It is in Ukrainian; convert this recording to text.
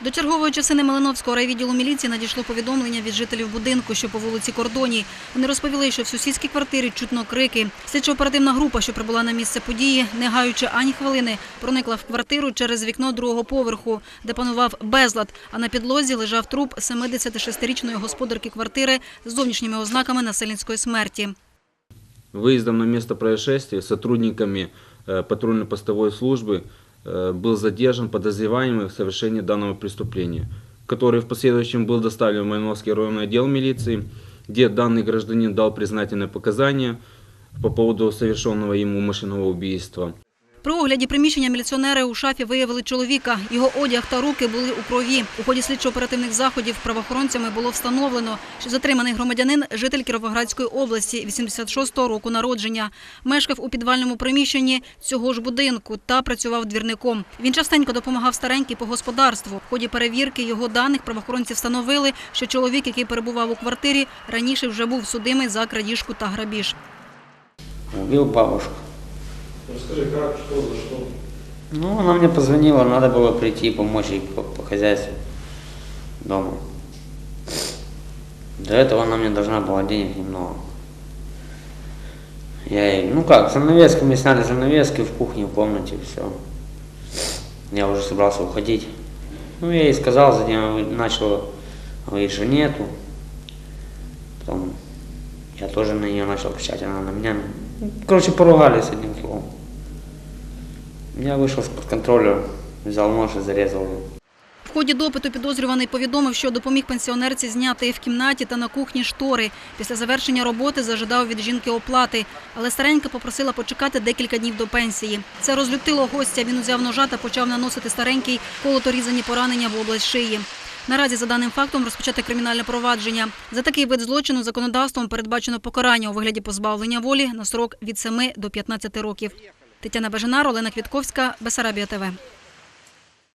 До чергової частини Малиновського райвідділу міліції надійшло повідомлення від жителів будинку, що по вулиці Кордоній. Вони розповіли, що в сусідській квартирі чутно крики. Слідчо-оперативна група, що прибула на місце події, не гаючи ані хвилини, проникла в квартиру через вікно другого поверху, де панував безлад, а на підлозі лежав труп 76-річної господарки квартири з зовнішніми ознаками насильницької смерті. Выездом на место происшествия сотрудниками э, патрульно-постовой службы э, был задержан подозреваемый в совершении данного преступления, который в последующем был доставлен в Малиновский районный отдел милиции, где данный гражданин дал признательные показания по поводу совершенного ему машинного убийства. При огляді приміщення міліціонери у шафі виявили чоловіка. Його одяг та руки були у крові. У ході слідчо-оперативних заходів правоохоронцями було встановлено, що затриманий громадянин – житель Кіровоградської області, 86-го року народження. Мешкав у підвальному приміщенні цього ж будинку та працював двірником. Він частенько допомагав старенькій по господарству. В ході перевірки його даних правоохоронці встановили, що чоловік, який перебував у квартирі, раніше вже був судимий за крадіжку та грабіж. Убил бабушку. Расскажи, как, что, за что? Ну, она мне позвонила, надо было прийти помочь ей по, по хозяйству дома. До этого она мне должна была денег немного. Я ей, ну как, занавески, мы сняли занавески в кухне, в комнате, все. Я уже собрался уходить. Ну, я ей сказал, за день начал говорить, что нету. Потом я тоже на нее начал кричать, она на меня. Короче, поругались одним словом. Я вышел из-под контроля, взял нож и зарезал ее. В ході допиту підозрюваний повідомив, що допоміг пенсіонерці зняти в кімнаті та на кухні штори. Після завершення роботи зажидав від жінки оплати, але старенька попросила почекати декілька днів до пенсії. Це розлютило гостя. Він узяв ножа та почав наносити старенький колото-різані поранення в область шиї. Наразі за даним фактом розпочати кримінальне провадження. За такий вид злочину законодавством передбачено покарання у вигляді позбавлення волі на срок від 7 до 15 років. Тетяна Бажанар, Олена Квітковська, Бесарабія ТВ.